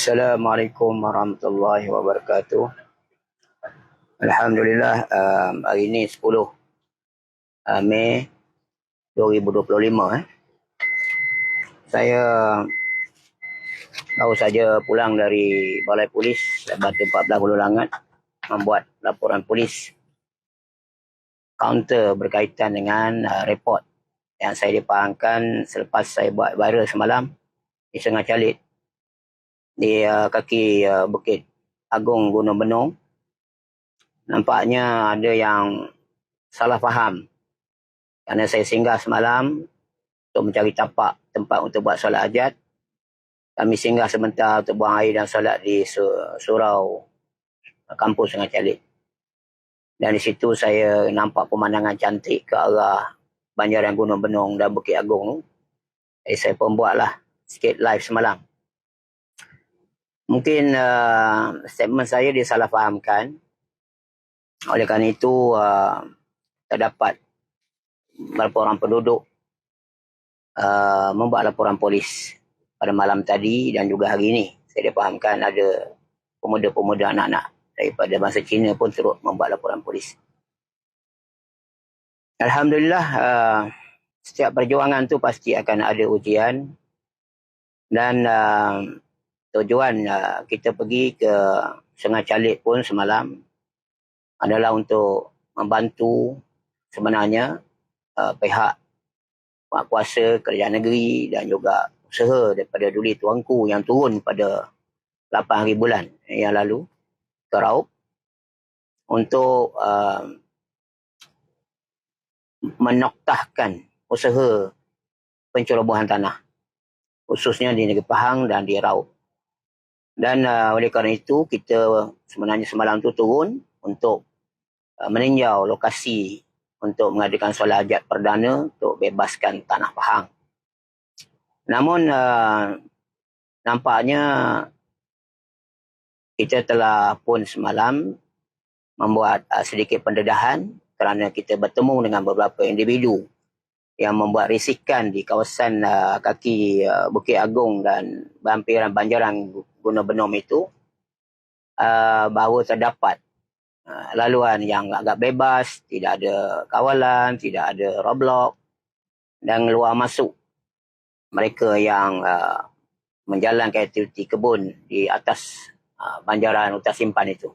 Assalamualaikum warahmatullahi wabarakatuh. Alhamdulillah um, hari ini 10 uh, Mei 2025 eh. Saya baru saja pulang dari Balai Polis Batu 14 Hulu Langat membuat laporan polis counter berkaitan dengan uh, report yang saya dipahamkan selepas saya buat viral semalam di Sungai Calit di uh, kaki uh, Bukit Agung Gunung Benong. Nampaknya ada yang salah faham. Kerana saya singgah semalam untuk mencari tapak tempat untuk buat solat hajat. Kami singgah sebentar untuk buang air dan solat di surau kampus Sungai Calit. Dan di situ saya nampak pemandangan cantik ke arah Banjaran Gunung Benong dan Bukit Agung. Jadi saya pun buatlah sikit live semalam mungkin uh, statement saya disalahfahamkan. Oleh kerana itu, uh, terdapat beberapa orang penduduk uh, membuat laporan polis pada malam tadi dan juga hari ini. Saya dipahamkan ada pemuda-pemuda anak-anak daripada bangsa Cina pun turut membuat laporan polis. Alhamdulillah, uh, setiap perjuangan tu pasti akan ada ujian dan uh, tujuan uh, kita pergi ke Sungai Calik pun semalam adalah untuk membantu sebenarnya uh, pihak Kuasa Kerajaan Negeri dan juga usaha daripada Duli Tuanku yang turun pada 8 hari bulan yang lalu ke Raup untuk uh, menoktahkan usaha pencerobohan tanah khususnya di Negeri Pahang dan di Raup. Dan uh, oleh kerana itu, kita sebenarnya semalam tu turun untuk uh, meninjau lokasi untuk mengadakan solat hajat perdana untuk bebaskan tanah Pahang. Namun, uh, nampaknya kita telah pun semalam membuat uh, sedikit pendedahan kerana kita bertemu dengan beberapa individu yang membuat risikan di kawasan uh, kaki uh, Bukit Agung dan hampiran Banjaran guna benom itu uh, bahawa terdapat uh, laluan yang agak bebas, tidak ada kawalan, tidak ada roadblock dan luar masuk mereka yang uh, menjalankan aktiviti kebun di atas uh, banjaran hutan simpan itu.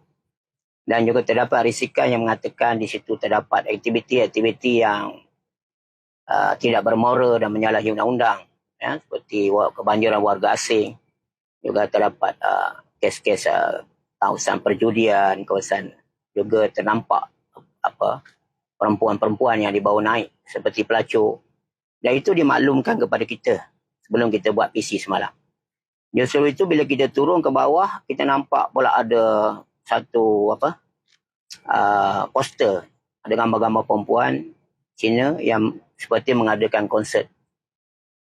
Dan juga terdapat risikan yang mengatakan di situ terdapat aktiviti-aktiviti yang uh, tidak bermoral dan menyalahi undang-undang. Ya, seperti kebanjiran warga asing, juga terdapat uh, kes-kes uh, kawasan perjudian, kawasan juga ternampak apa perempuan-perempuan yang dibawa naik seperti pelacur. Dan itu dimaklumkan kepada kita sebelum kita buat PC semalam. Justru itu bila kita turun ke bawah, kita nampak pula ada satu apa uh, poster ada gambar-gambar perempuan Cina yang seperti mengadakan konsert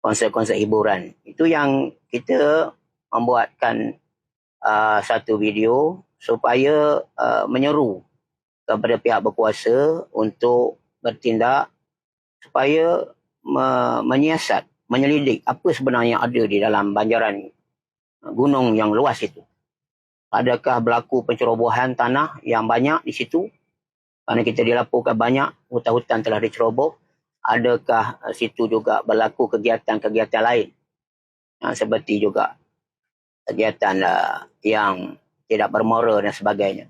konsert-konsert hiburan. Itu yang kita membuatkan uh, satu video supaya uh, menyeru kepada pihak berkuasa untuk bertindak supaya me- menyiasat, menyelidik apa sebenarnya ada di dalam banjaran gunung yang luas itu. Adakah berlaku pencerobohan tanah yang banyak di situ? Kerana kita dilaporkan banyak hutan-hutan telah diceroboh. Adakah situ juga berlaku kegiatan-kegiatan lain? Ha, seperti juga kegiatan uh, yang tidak bermoral dan sebagainya.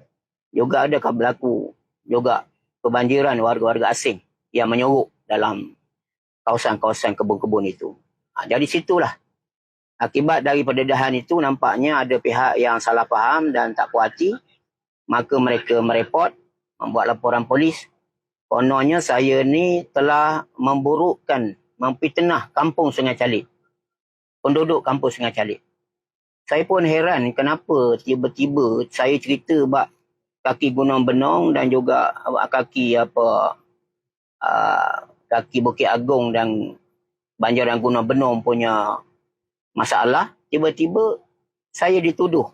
Juga adakah berlaku juga kebanjiran warga-warga asing yang menyuruk dalam kawasan-kawasan kebun-kebun itu. Ha, jadi situlah akibat dari pendedahan itu nampaknya ada pihak yang salah faham dan tak puas hati. Maka mereka mereport, membuat laporan polis. Kononnya saya ni telah memburukkan, mempitnah kampung Sungai Calit. Penduduk kampung Sungai Calit saya pun heran kenapa tiba-tiba saya cerita bab kaki Gunung Benong dan juga kaki apa uh, kaki Bukit Agung dan Banjaran Gunung Benong punya masalah. Tiba-tiba saya dituduh.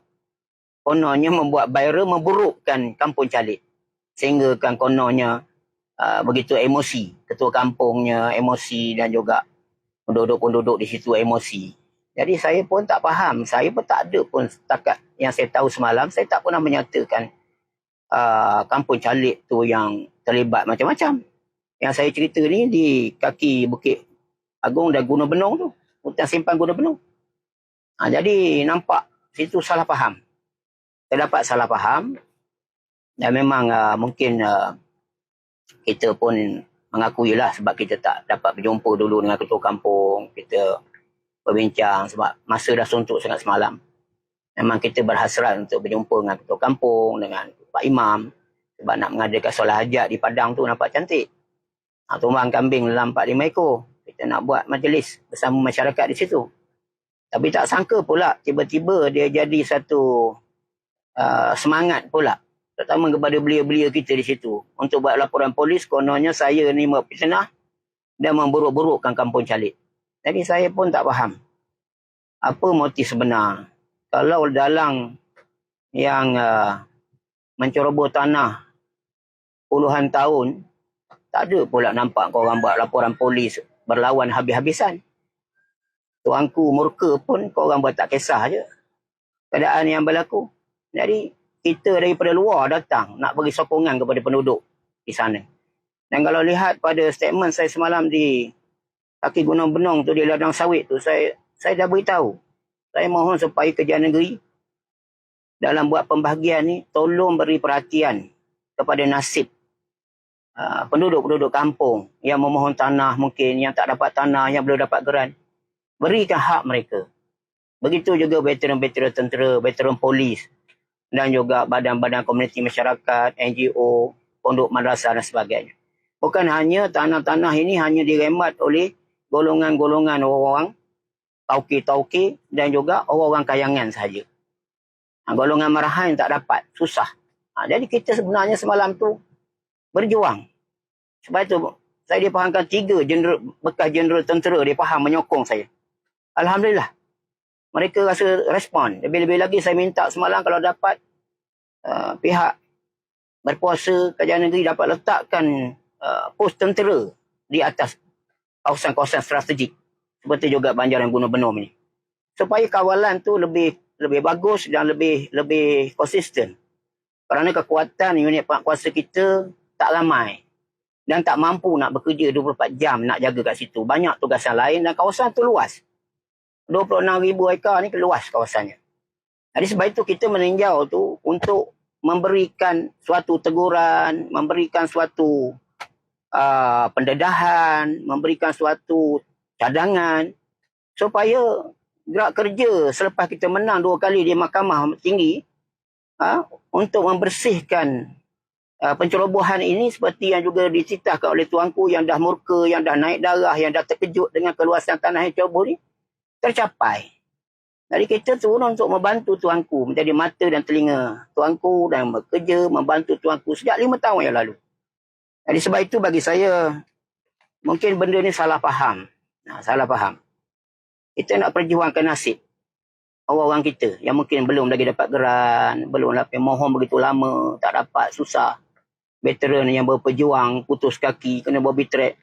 Kononnya membuat viral memburukkan kampung Calit sehingga kan kononnya uh, begitu emosi. Ketua kampungnya emosi dan juga penduduk-penduduk di situ emosi Jadi saya pun tak faham. Saya pun tak ada pun setakat yang saya tahu semalam. Saya tak pernah menyatakan uh, kampung calik tu yang terlibat macam-macam. Yang saya cerita ni di kaki Bukit Agung dan Gunung Benong tu. Hutan simpan Gunung Benong. Ha, jadi nampak situ salah faham. Terdapat salah faham. Dan memang uh, mungkin uh, kita pun mengakui lah sebab kita tak dapat berjumpa dulu dengan ketua kampung. Kita berbincang sebab masa dah suntuk sangat semalam. Memang kita berhasrat untuk berjumpa dengan ketua kampung, dengan Pak Imam. Sebab nak mengadakan solat hajat di Padang tu nampak cantik. Ha, tumbang kambing dalam 4-5 ekor. Kita nak buat majlis bersama masyarakat di situ. Tapi tak sangka pula tiba-tiba dia jadi satu uh, semangat pula. Terutama kepada belia-belia kita di situ. Untuk buat laporan polis, kononnya saya ni memfitnah dan memburuk-burukkan kampung calik. Jadi saya pun tak faham apa motif sebenar. Kalau dalang yang uh, menceroboh tanah puluhan tahun, tak ada pula nampak kau orang buat laporan polis berlawan habis-habisan. Tuanku murka pun kau orang buat tak kisah je. Keadaan yang berlaku. Jadi kita daripada luar datang nak bagi sokongan kepada penduduk di sana. Dan kalau lihat pada statement saya semalam di kaki Gunung Benong tu di ladang sawit tu saya saya dah beritahu. Saya mohon supaya kerja negeri dalam buat pembahagian ni tolong beri perhatian kepada nasib uh, penduduk-penduduk kampung yang memohon tanah mungkin yang tak dapat tanah yang belum dapat geran. Berikan hak mereka. Begitu juga veteran-veteran tentera, veteran polis dan juga badan-badan komuniti masyarakat, NGO, pondok madrasah dan sebagainya. Bukan hanya tanah-tanah ini hanya diremat oleh golongan-golongan orang tauki-tauki dan juga orang-orang kayangan sahaja. Ha, golongan marahan tak dapat, susah. Ha, jadi kita sebenarnya semalam tu berjuang. Sebab itu saya dipahamkan tiga jeneral, bekas jeneral tentera dia faham menyokong saya. Alhamdulillah. Mereka rasa respon. Lebih-lebih lagi saya minta semalam kalau dapat uh, pihak berpuasa kerajaan negeri dapat letakkan uh, pos tentera di atas kawasan-kawasan strategik seperti juga Banjaran Gunung Benom ini. Supaya kawalan tu lebih lebih bagus dan lebih lebih konsisten. Kerana kekuatan unit penguasa kita tak ramai dan tak mampu nak bekerja 24 jam nak jaga kat situ. Banyak tugasan lain dan kawasan tu luas. 26,000 ekar ni luas kawasannya. Jadi sebab itu kita meninjau tu untuk memberikan suatu teguran, memberikan suatu uh, pendedahan, memberikan suatu cadangan supaya gerak kerja selepas kita menang dua kali di mahkamah tinggi ha, untuk membersihkan uh, pencerobohan ini seperti yang juga diceritakan oleh tuanku yang dah murka, yang dah naik darah, yang dah terkejut dengan keluasan tanah yang ceroboh ni tercapai. Jadi kita turun untuk membantu tuanku menjadi mata dan telinga tuanku dan bekerja membantu tuanku sejak lima tahun yang lalu. Jadi sebab itu bagi saya mungkin benda ni salah faham. Nah, salah faham. Kita nak perjuangkan nasib orang-orang kita yang mungkin belum lagi dapat geran, belum lagi mohon begitu lama, tak dapat, susah. Veteran yang berpejuang, putus kaki, kena bobby track.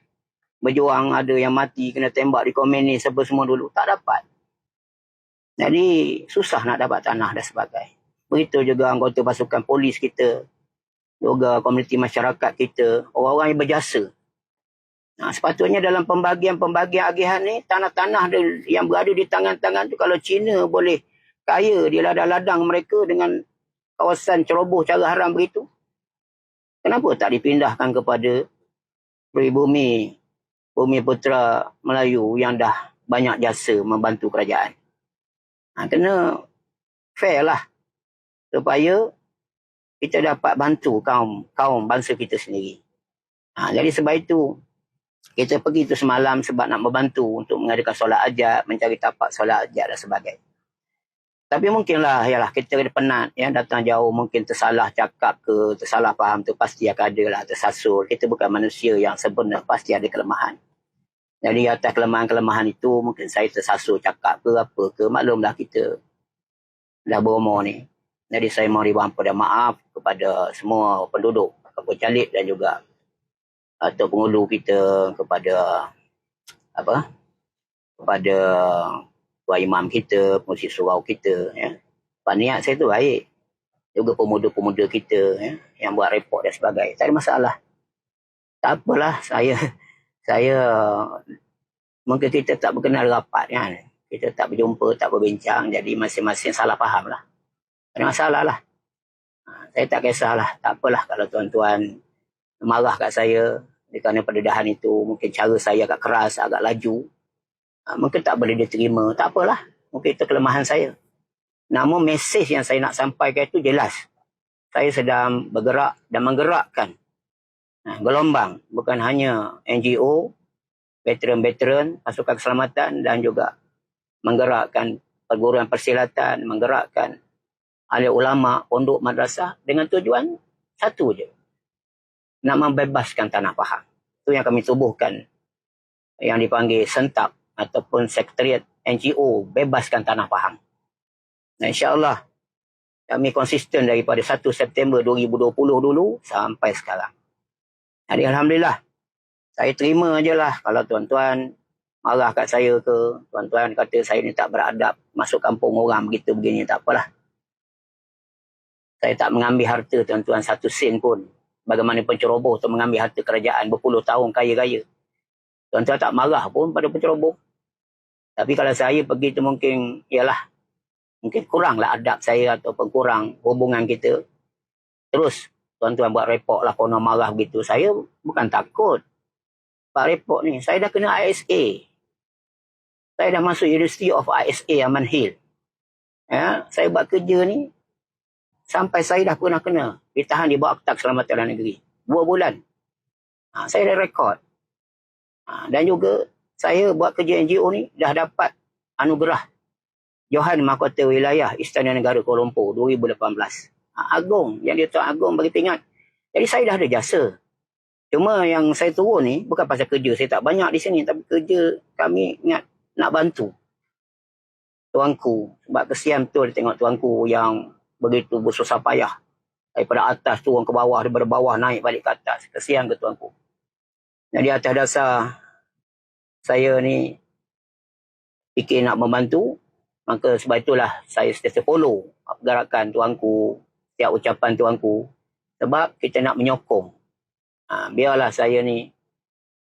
Berjuang ada yang mati, kena tembak di komen ni, semua dulu. Tak dapat. Jadi susah nak dapat tanah dan sebagainya. Begitu juga anggota pasukan polis kita, juga komuniti masyarakat kita, orang-orang yang berjasa Nah, sepatutnya dalam pembagian-pembagian agihan ni, tanah-tanah yang berada di tangan-tangan tu kalau Cina boleh kaya di ladang-ladang mereka dengan kawasan ceroboh cara haram begitu. Kenapa tak dipindahkan kepada pribumi bumi putra Melayu yang dah banyak jasa membantu kerajaan. Ha, kena fair lah supaya kita dapat bantu kaum kaum bangsa kita sendiri. Ha, jadi sebab itu kita pergi tu semalam sebab nak membantu untuk mengadakan solat ajat, mencari tapak solat ajat dan sebagainya. Tapi mungkinlah, yalah, kita ada penat, ya, datang jauh, mungkin tersalah cakap ke, tersalah faham tu, pasti akan ada lah, tersasul. Kita bukan manusia yang sebenar, pasti ada kelemahan. Jadi atas kelemahan-kelemahan itu, mungkin saya tersasul cakap ke apa ke, maklumlah kita dah berumur ni. Jadi saya mohon ribuan pada maaf kepada semua penduduk Kampung Calik dan juga atau pengulu kita kepada apa kepada tuan imam kita, pengurusi surau kita. Ya. Pak niat saya tu baik. Juga pemuda-pemuda kita ya, yang buat report dan sebagainya. Tak ada masalah. Tak apalah saya saya mungkin kita tak berkenal rapat kan. Kita tak berjumpa, tak berbincang. Jadi masing-masing salah faham lah. Tak ada masalah lah. Ha, saya tak kisahlah. Tak apalah kalau tuan-tuan marah kat saya kerana pendedahan itu mungkin cara saya agak keras, agak laju. Ha, mungkin tak boleh diterima. Tak apalah. Mungkin itu kelemahan saya. Namun mesej yang saya nak sampaikan itu jelas. Saya sedang bergerak dan menggerakkan ha, gelombang. Bukan hanya NGO, veteran-veteran, pasukan keselamatan dan juga menggerakkan perguruan persilatan, menggerakkan ahli ulama, pondok madrasah dengan tujuan satu je nak membebaskan tanah Pahang. Itu yang kami tubuhkan yang dipanggil sentak ataupun sekretariat NGO bebaskan tanah Pahang. Dan insyaAllah kami konsisten daripada 1 September 2020 dulu sampai sekarang. Jadi Alhamdulillah saya terima je lah kalau tuan-tuan marah kat saya ke, tuan-tuan kata saya ni tak beradab, masuk kampung orang begitu begini, tak apalah. Saya tak mengambil harta tuan-tuan satu sen pun bagaimana penceroboh untuk mengambil harta kerajaan berpuluh tahun kaya-kaya. Tuan-tuan tak marah pun pada penceroboh. Tapi kalau saya pergi tu mungkin, ialah, mungkin kuranglah adab saya ataupun kurang hubungan kita. Terus, tuan-tuan buat report lah kalau marah begitu. Saya bukan takut. Buat report ni, saya dah kena ISA. Saya dah masuk University of ISA Aman Hill. Ya, saya buat kerja ni, Sampai saya dah pernah kena ditahan di bawah akta keselamatan dalam negeri. Dua bulan. Ha, saya dah rekod. Ha, dan juga saya buat kerja NGO ni dah dapat anugerah Johan Mahkota Wilayah Istana Negara Kuala Lumpur 2018. Ha, agung. Yang dia Tuan Agung bagi ingat. Jadi saya dah ada jasa. Cuma yang saya turun ni bukan pasal kerja. Saya tak banyak di sini. Tapi kerja kami ingat nak bantu. Tuanku. Sebab kesian betul tengok tuanku yang begitu bersusah payah. Daripada atas turun ke bawah daripada bawah naik balik ke atas. Kesian ke tuanku? Jadi atas dasar saya ni fikir nak membantu. Maka sebab itulah saya sentiasa follow pergerakan tuanku setiap ucapan tuanku. Sebab kita nak menyokong. Ha, biarlah saya ni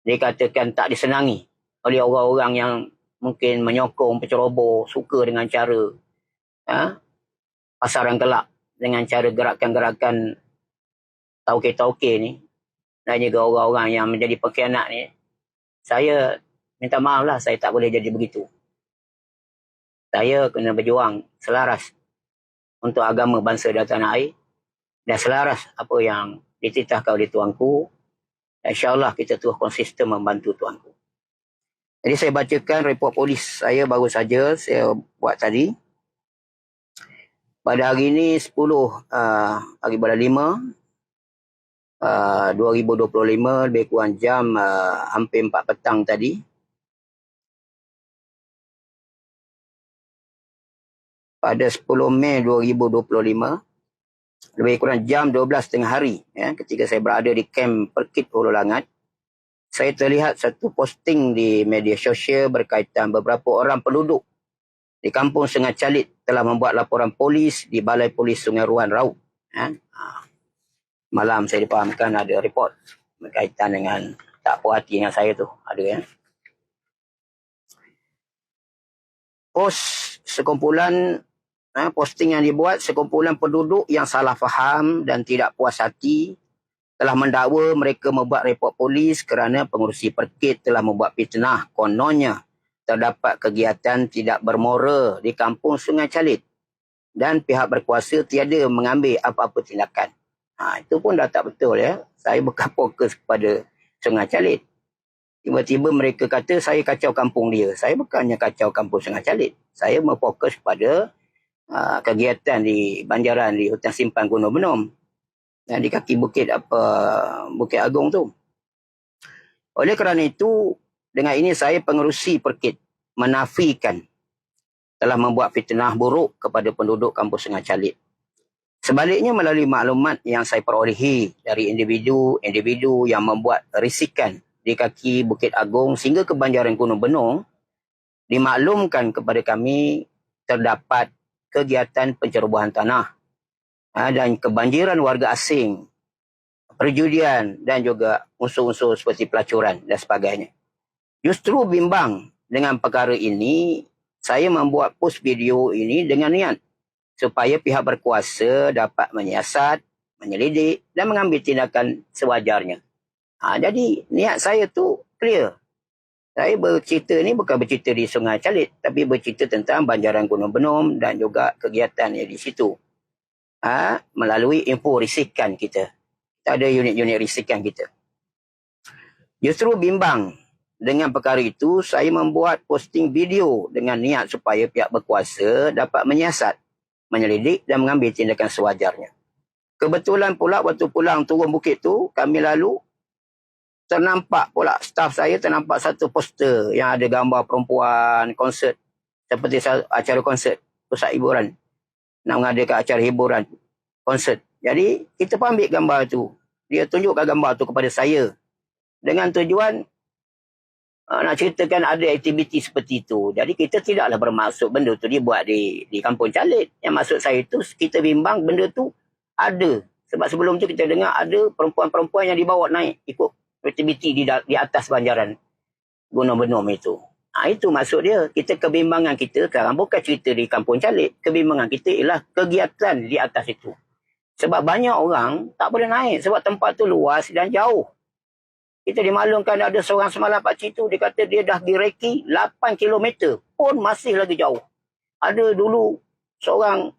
dikatakan tak disenangi oleh orang-orang yang mungkin menyokong penceroboh suka dengan cara ha, pasaran gelap dengan cara gerakan-gerakan tauke-tauke ni. Dan juga orang-orang yang menjadi pengkhianat ni. Saya minta maaf lah saya tak boleh jadi begitu. Saya kena berjuang selaras untuk agama bangsa dan tanah air. Dan selaras apa yang dititahkan oleh tuanku. insyaAllah kita terus konsisten membantu tuanku. Jadi saya bacakan report polis saya baru saja saya buat tadi pada hari ini 10 uh, hari pada 5 uh, 2025 lebih kurang jam uh, hampir 4 petang tadi. Pada 10 Mei 2025 lebih kurang jam 12 tengah hari ya, ketika saya berada di kem Perkit Hulu Langat saya terlihat satu posting di media sosial berkaitan beberapa orang penduduk di kampung Sungai Calit telah membuat laporan polis di Balai Polis Sungai Ruan Raub. Ha? Malam saya dipahamkan ada report berkaitan dengan tak puas hati dengan saya tu. Ada ya. Post sekumpulan ha, posting yang dibuat sekumpulan penduduk yang salah faham dan tidak puas hati telah mendakwa mereka membuat report polis kerana pengurusi perkit telah membuat fitnah kononnya terdapat kegiatan tidak bermoral di kampung Sungai Calit dan pihak berkuasa tiada mengambil apa-apa tindakan. Ha, itu pun dah tak betul ya. Saya bukan fokus kepada Sungai Calit. Tiba-tiba mereka kata saya kacau kampung dia. Saya bukannya kacau kampung Sungai Calit. Saya memfokus pada uh, kegiatan di Banjaran di hutan simpan Gunung Benom dan di kaki bukit apa Bukit Agung tu. Oleh kerana itu dengan ini saya pengerusi perkit menafikan telah membuat fitnah buruk kepada penduduk kampus Sungai Calit. Sebaliknya melalui maklumat yang saya perolehi dari individu-individu yang membuat risikan di kaki Bukit Agung sehingga ke Banjaran Gunung Benong, dimaklumkan kepada kami terdapat kegiatan pencerobohan tanah ha, dan kebanjiran warga asing, perjudian dan juga unsur-unsur seperti pelacuran dan sebagainya. Justru bimbang dengan perkara ini, saya membuat post video ini dengan niat supaya pihak berkuasa dapat menyiasat, menyelidik dan mengambil tindakan sewajarnya. Ha, jadi niat saya tu clear. Saya bercerita ni bukan bercerita di Sungai Calit, tapi bercerita tentang banjaran Gunung Benom dan juga kegiatan yang di situ. Ha, melalui info risikan kita. Kita ada unit-unit risikan kita. Justru bimbang dengan perkara itu, saya membuat posting video dengan niat supaya pihak berkuasa dapat menyiasat, menyelidik dan mengambil tindakan sewajarnya. Kebetulan pula waktu pulang turun bukit tu, kami lalu ternampak pula staff saya ternampak satu poster yang ada gambar perempuan konsert seperti acara konsert. Pusat hiburan. Nak mengadakan acara hiburan konsert. Jadi kita pun ambil gambar tu. Dia tunjukkan gambar tu kepada saya dengan tujuan nak ceritakan ada aktiviti seperti itu jadi kita tidaklah bermaksud benda tu dia buat di di kampung Calit yang maksud saya tu kita bimbang benda tu ada sebab sebelum tu kita dengar ada perempuan-perempuan yang dibawa naik ikut aktiviti di, di atas banjaran Gunung Benom itu. Ha, itu maksud dia. Kita kebimbangan kita sekarang bukan cerita di Kampung Calik. Kebimbangan kita ialah kegiatan di atas itu. Sebab banyak orang tak boleh naik sebab tempat tu luas dan jauh. Kita dimaklumkan ada seorang semalam Pak Citu, dia kata dia dah direki 8 km pun masih lagi jauh. Ada dulu seorang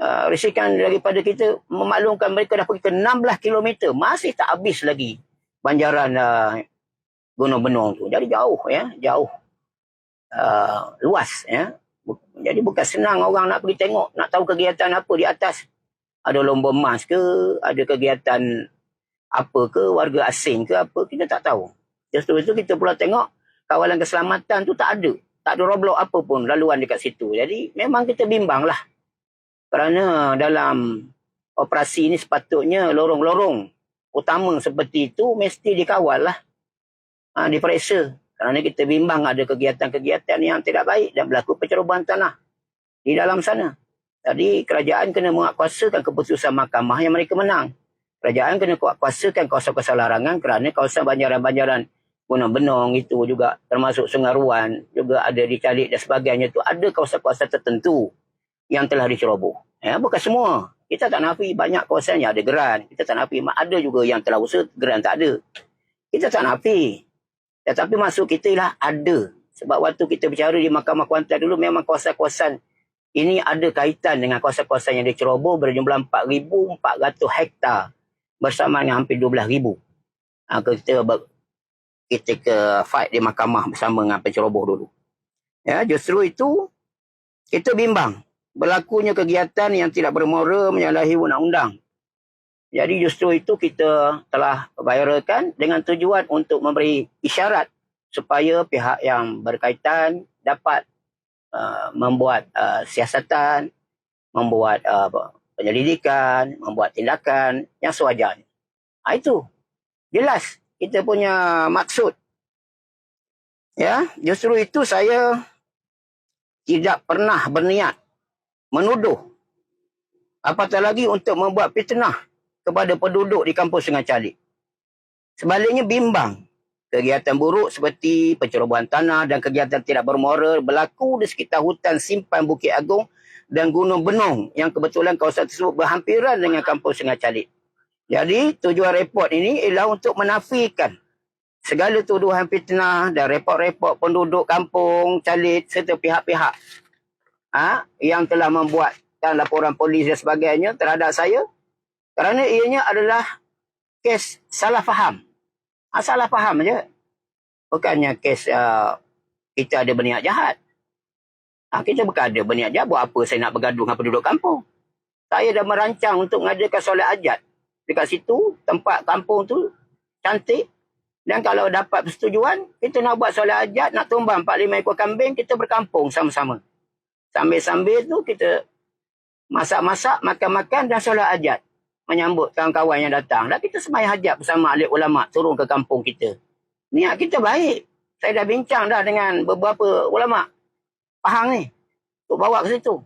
uh, risikan daripada kita memaklumkan mereka dah pergi ke 16 km, masih tak habis lagi banjaran uh, Gunung Benong tu. Jadi jauh ya, jauh. Uh, luas ya. Jadi bukan senang orang nak pergi tengok, nak tahu kegiatan apa di atas. Ada lomba emas ke, ada kegiatan apa ke, warga asing ke apa, kita tak tahu. Justru itu kita pula tengok kawalan keselamatan tu tak ada. Tak ada roblok apa pun laluan dekat situ. Jadi memang kita bimbang lah. Kerana dalam operasi ini sepatutnya lorong-lorong utama seperti itu mesti dikawal lah. Ha, diperiksa. Kerana kita bimbang ada kegiatan-kegiatan yang tidak baik dan berlaku pencerobohan tanah di dalam sana. Jadi kerajaan kena menguatkuasakan keputusan mahkamah yang mereka menang. Kerajaan kena kuatkuasakan kawasan-kawasan larangan kerana kawasan banjaran-banjaran Gunung Benong itu juga termasuk Sungai Ruan juga ada dicalik dan sebagainya itu ada kawasan-kawasan tertentu yang telah diceroboh. Ya, bukan semua. Kita tak nafi banyak kawasan yang ada geran. Kita tak nafi ada juga yang telah usaha geran tak ada. Kita tak nafi. Tetapi masuk kita lah ada. Sebab waktu kita bercara di Mahkamah Kuantan dulu memang kawasan-kawasan ini ada kaitan dengan kawasan-kawasan yang diceroboh berjumlah 4,400 hektar bersama dengan hampir 12,000. Ha, kita ber, kita ke fight di mahkamah bersama dengan penceroboh dulu. Ya, justru itu kita bimbang berlakunya kegiatan yang tidak bermoral menyalahi undang-undang. Jadi justru itu kita telah viralkan dengan tujuan untuk memberi isyarat supaya pihak yang berkaitan dapat uh, membuat uh, siasatan, membuat uh, penyelidikan, membuat tindakan yang sewajarnya. Ha, itu jelas kita punya maksud. Ya, justru itu saya tidak pernah berniat menuduh apatah lagi untuk membuat fitnah kepada penduduk di kampung Sungai Calik. Sebaliknya bimbang kegiatan buruk seperti pencerobohan tanah dan kegiatan tidak bermoral berlaku di sekitar hutan simpan Bukit Agung dan Gunung Benong yang kebetulan kawasan tersebut berhampiran dengan kampung Sungai Calik. Jadi tujuan report ini ialah untuk menafikan segala tuduhan fitnah dan report-report penduduk kampung Calik serta pihak-pihak ha, yang telah membuatkan laporan polis dan sebagainya terhadap saya kerana ianya adalah kes salah faham. Ha, salah faham je. Bukannya kes uh, kita ada berniat jahat. Ha, kita bukan ada berniat jahat. Buat apa saya nak bergaduh dengan penduduk kampung. Saya dah merancang untuk mengadakan solat ajat. Dekat situ, tempat kampung tu cantik. Dan kalau dapat persetujuan, kita nak buat solat ajat, nak tumbang 4-5 ekor kambing, kita berkampung sama-sama. Sambil-sambil tu kita masak-masak, makan-makan dan solat hajat. Menyambut kawan-kawan yang datang. Dan kita sembahyang hajat bersama ahli ulama turun ke kampung kita. Niat kita baik. Saya dah bincang dah dengan beberapa ulama. Pahang ni. Untuk bawa ke situ.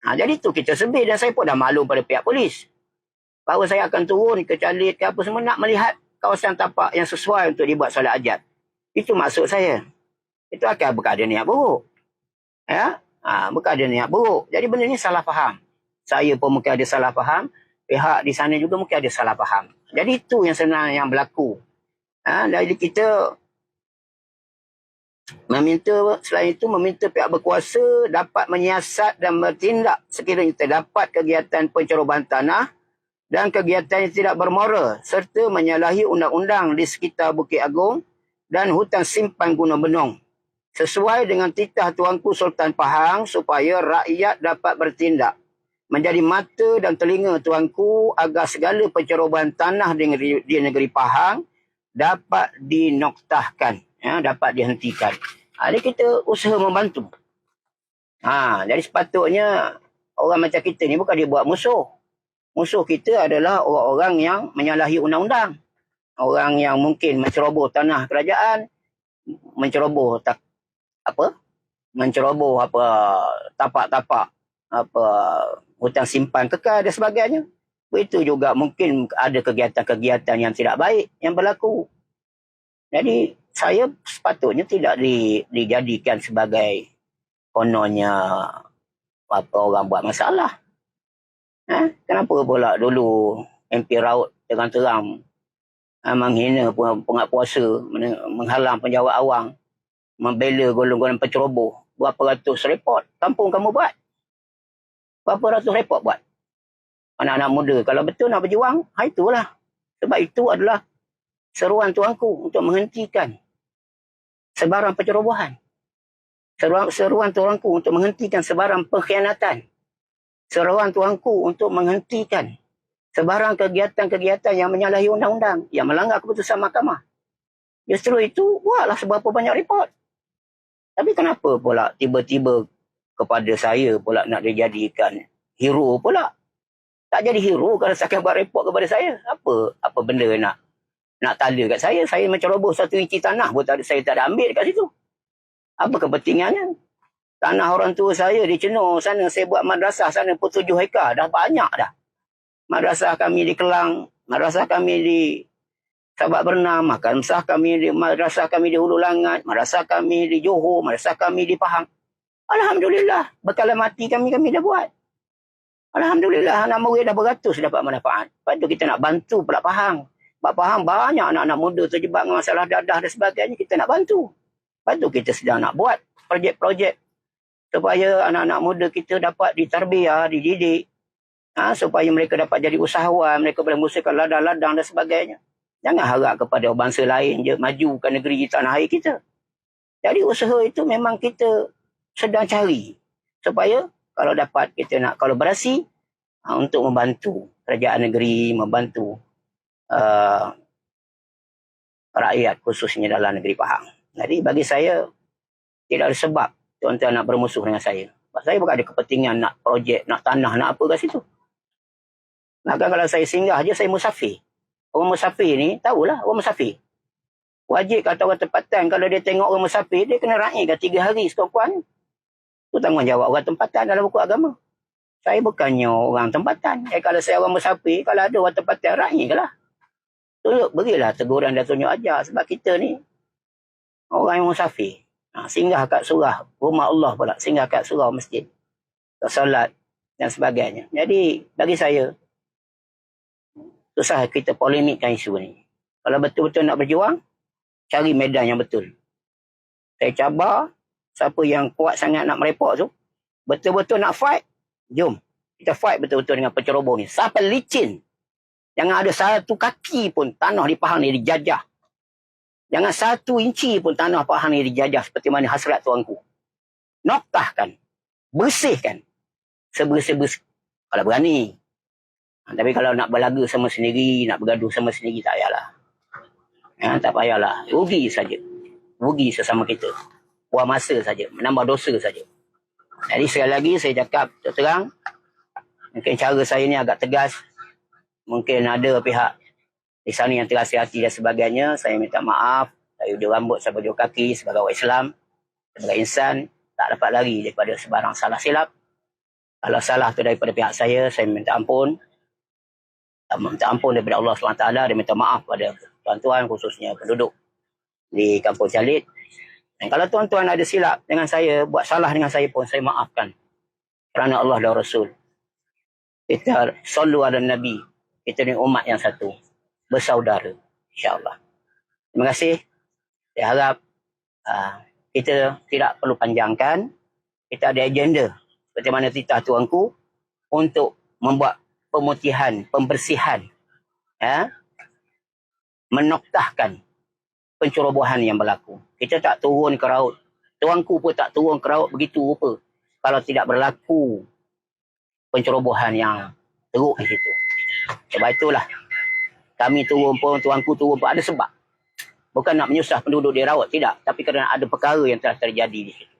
Ha, jadi tu kita sebut dan saya pun dah maklum pada pihak polis. Bahawa saya akan turun ke calit ke apa semua nak melihat kawasan tapak yang sesuai untuk dibuat solat ajat. Itu maksud saya. Itu akan berkada niat buruk. Ya? Ha, berkada niat buruk. Jadi benda ni salah faham. Saya pun mungkin ada salah faham. Pihak di sana juga mungkin ada salah faham. Jadi itu yang sebenarnya yang berlaku. Ha, jadi kita meminta selain itu meminta pihak berkuasa dapat menyiasat dan bertindak sekiranya terdapat kegiatan pencerobohan tanah dan kegiatan yang tidak bermoral serta menyalahi undang-undang di sekitar Bukit Agung dan hutan simpan Gunung Benong sesuai dengan titah Tuanku Sultan Pahang supaya rakyat dapat bertindak. Menjadi mata dan telinga Tuanku agar segala pencerobohan tanah di negeri, di negeri Pahang dapat dinoktahkan ya, dapat dihentikan. Ha, jadi kita usaha membantu. Ha, jadi sepatutnya orang macam kita ni bukan dia buat musuh. Musuh kita adalah orang-orang yang menyalahi undang-undang. Orang yang mungkin menceroboh tanah kerajaan, menceroboh tak apa? Menceroboh apa tapak-tapak apa hutang simpan kekal dan sebagainya. Itu juga mungkin ada kegiatan-kegiatan yang tidak baik yang berlaku. Jadi saya sepatutnya tidak di, dijadikan sebagai kononnya apa orang buat masalah. Ha? Kenapa pula dulu MP Raut dengan terang ha, menghina pengat puasa, menghalang penjawat awang, membela golongan penceroboh, berapa ratus report kampung kamu buat? Berapa ratus report buat? Anak-anak muda, kalau betul nak berjuang, ha itulah. Sebab itu adalah seruan tuanku untuk menghentikan sebarang pencerobohan. Seruan, seruan tuanku untuk menghentikan sebarang pengkhianatan. Seruan tuanku untuk menghentikan sebarang kegiatan-kegiatan yang menyalahi undang-undang, yang melanggar keputusan mahkamah. Justru itu, buatlah seberapa banyak report. Tapi kenapa pula tiba-tiba kepada saya pula nak dijadikan hero pula? Tak jadi hero kalau saya buat report kepada saya. Apa apa benda nak nak tanda kat saya. Saya macam roboh satu inci tanah pun tak, saya tak ada ambil kat situ. Apa kepentingannya? Tanah orang tua saya di Cenur sana saya buat madrasah sana pun tujuh hektar. Dah banyak dah. Madrasah kami di Kelang. Madrasah kami di Sahabat Bernam. Madrasah kami di madrasah kami di Hulu Langat. Madrasah kami di Johor. Madrasah kami di Pahang. Alhamdulillah. Bekalan mati kami kami dah buat. Alhamdulillah. Murid dah beratus dapat manfaat. Lepas tu kita nak bantu pula Pahang. Sebab faham banyak anak-anak muda terjebak dengan masalah dadah dan sebagainya. Kita nak bantu. Lepas tu kita sedang nak buat projek-projek supaya anak-anak muda kita dapat ditarbiah, dididik. Ha, supaya mereka dapat jadi usahawan, mereka boleh musyakan ladang-ladang dan sebagainya. Jangan harap kepada bangsa lain je maju ke negeri tanah air kita. Jadi usaha itu memang kita sedang cari. Supaya kalau dapat kita nak kolaborasi ha, untuk membantu kerajaan negeri, membantu uh, rakyat khususnya dalam negeri Pahang. Jadi bagi saya tidak ada sebab tuan-tuan nak bermusuh dengan saya. Sebab saya bukan ada kepentingan nak projek, nak tanah, nak apa kat situ. Maka kalau saya singgah je, saya musafir. Orang musafir ni, tahulah orang musafir. Wajib kata orang tempatan, kalau dia tengok orang musafir, dia kena raih ke tiga hari sekurang-kurang. Itu tanggungjawab orang tempatan dalam buku agama. Saya bukannya orang tempatan. Eh, kalau saya orang musafir, kalau ada orang tempatan, raih ke lah. Tunjuk berilah teguran dan tunjuk ajar sebab kita ni orang yang musafir. Ha, singgah kat surah rumah Allah pula. Singgah kat surah masjid. Solat dan sebagainya. Jadi bagi saya susah kita polemikkan isu ni. Kalau betul-betul nak berjuang, cari medan yang betul. Saya cabar siapa yang kuat sangat nak merepot tu. Betul-betul nak fight, jom. Kita fight betul-betul dengan penceroboh ni. Siapa licin Jangan ada satu kaki pun tanah di Pahang ni dijajah. Jangan satu inci pun tanah Pahang ni dijajah seperti mana hasrat tuanku. Noktahkan. Bersihkan. Sebersih-bersih. Kalau berani. Ha, tapi kalau nak berlaga sama sendiri, nak bergaduh sama sendiri, tak payahlah. Ya, tak payahlah. Rugi saja. Rugi sesama kita. Buang masa saja. Menambah dosa saja. Jadi sekali lagi saya cakap terang. Mungkin cara saya ni agak tegas mungkin ada pihak di sana yang terasa hati dan sebagainya. Saya minta maaf. Saya udah rambut, saya baju kaki sebagai orang Islam, sebagai insan. tak dapat lari daripada sebarang salah silap. Kalau salah tu daripada pihak saya, saya minta ampun. Ah, Minta ampun daripada Allah SWT dan minta maaf pada tuan-tuan khususnya penduduk di Kampung Calit. Dan kalau tuan-tuan ada silap dengan saya, buat salah dengan saya pun, saya maafkan. Kerana Allah dan Rasul. Kita sallu ala Nabi. Kita ni umat yang satu. Bersaudara. InsyaAllah. Terima kasih. Saya harap uh, kita tidak perlu panjangkan. Kita ada agenda. Seperti mana titah tuanku. Untuk membuat pemutihan, pembersihan. Ya, menoktahkan pencerobohan yang berlaku. Kita tak turun ke raut. Tuanku pun tak turun ke raut begitu rupa. Kalau tidak berlaku pencerobohan yang teruk di situ. Sebab itulah kami turun pun, tuanku turun pun ada sebab. Bukan nak menyusah penduduk di rawat, tidak. Tapi kerana ada perkara yang telah terjadi di situ.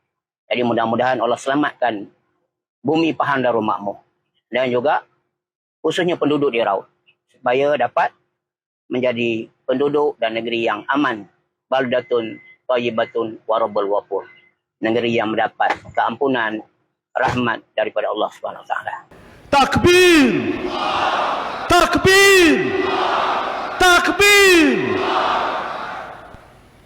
Jadi mudah-mudahan Allah selamatkan bumi Pahang Darul Makmur. Dan juga khususnya penduduk di rawat. Supaya dapat menjadi penduduk dan negeri yang aman. Baldatun, tayyibatun, warabul wapur. Negeri yang mendapat keampunan, rahmat daripada Allah Wa Taala. Takbir! Takbir Takbir.